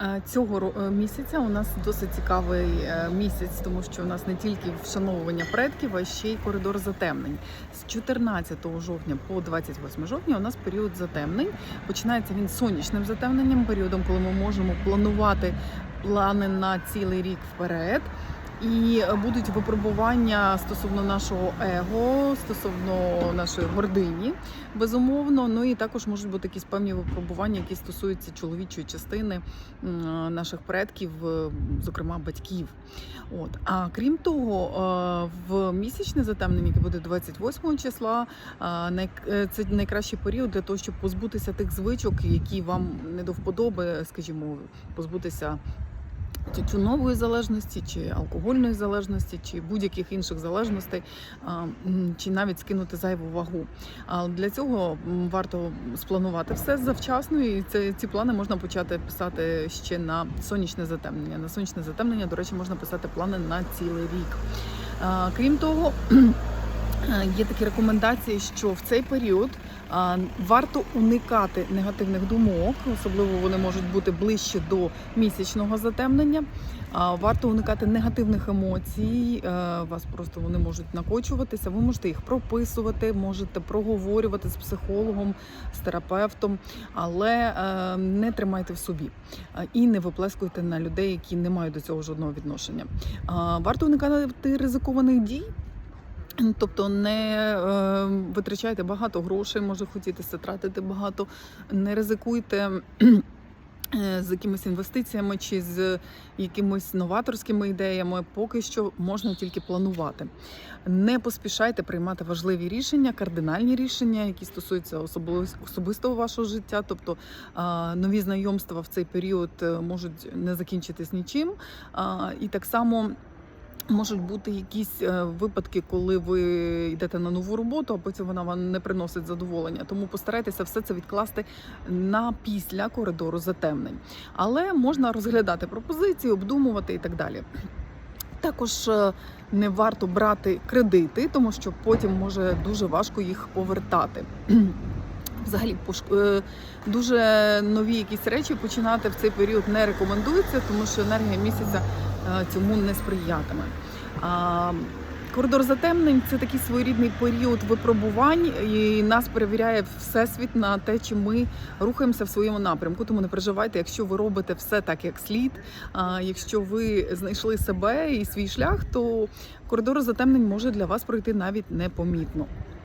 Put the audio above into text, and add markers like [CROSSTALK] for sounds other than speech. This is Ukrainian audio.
Е, Цього е, місяця у нас досить цікавий е, місяць, тому що у нас не тільки вшановування предків, а ще й коридор затемнень. З 14 жовтня по 28 жовтня у нас період затемнень. Починається він сонячним затемненням, періодом, коли ми можемо планувати плани на цілий рік вперед. І будуть випробування стосовно нашого его, стосовно нашої гордині, безумовно. Ну і також можуть бути якісь певні випробування, які стосуються чоловічої частини наших предків, е, зокрема батьків. От а крім того, е, в місячне затемнення, яке буде 28 числа, е, це найкращий період для того, щоб позбутися тих звичок, які вам не до вподоби, скажімо, позбутися тютюнової залежності, чи алкогольної залежності, чи будь-яких інших залежностей, чи навіть скинути зайву вагу. Для цього варто спланувати все завчасно, і це ці плани можна почати писати ще на сонячне затемнення. На сонячне затемнення, до речі, можна писати плани на цілий рік. Крім того, [CLEARS THROAT] Є такі рекомендації, що в цей період варто уникати негативних думок, особливо вони можуть бути ближче до місячного затемнення. Варто уникати негативних емоцій. е, Вас просто вони можуть накочуватися. Ви можете їх прописувати, можете проговорювати з психологом, з терапевтом, але е, не тримайте в собі і не виплескуйте на людей, які не мають до цього жодного відношення. Варто уникати ризикованих дій. [CLEARS THROAT] Тобто не е, витрачайте багато грошей, може хотітися тратити багато, не ризикуйте [CLEARS THROAT] е, з якимись інвестиціями чи з якимись новаторськими ідеями. Поки що можна тільки планувати. Не поспішайте приймати важливі рішення, кардинальні рішення, які стосуються особистого вашого життя. Тобто нові знайомства в цей період е, можуть не закінчитись нічим. І так само. Можуть бути якісь е, випадки, коли ви йдете на нову роботу, а потім вона вам не приносить задоволення. Тому постарайтеся все це відкласти на після коридору затемнень. Але можна розглядати пропозиції, обдумувати і так далі. Також е, не варто брати кредити, тому що потім може дуже важко їх повертати. Взагалі, е, дуже нові якісь речі починати в цей період не рекомендується, тому що енергія місяця е, цьому не сприятиме. Коридор затемнень це такий своєрідний період випробувань, і нас перевіряє всесвіт на те, чи ми рухаємося в своєму напрямку. Тому не переживайте, якщо ви робите все так, як слід. А якщо ви знайшли себе і свій шлях, то коридор затемнень може для вас пройти навіть непомітно.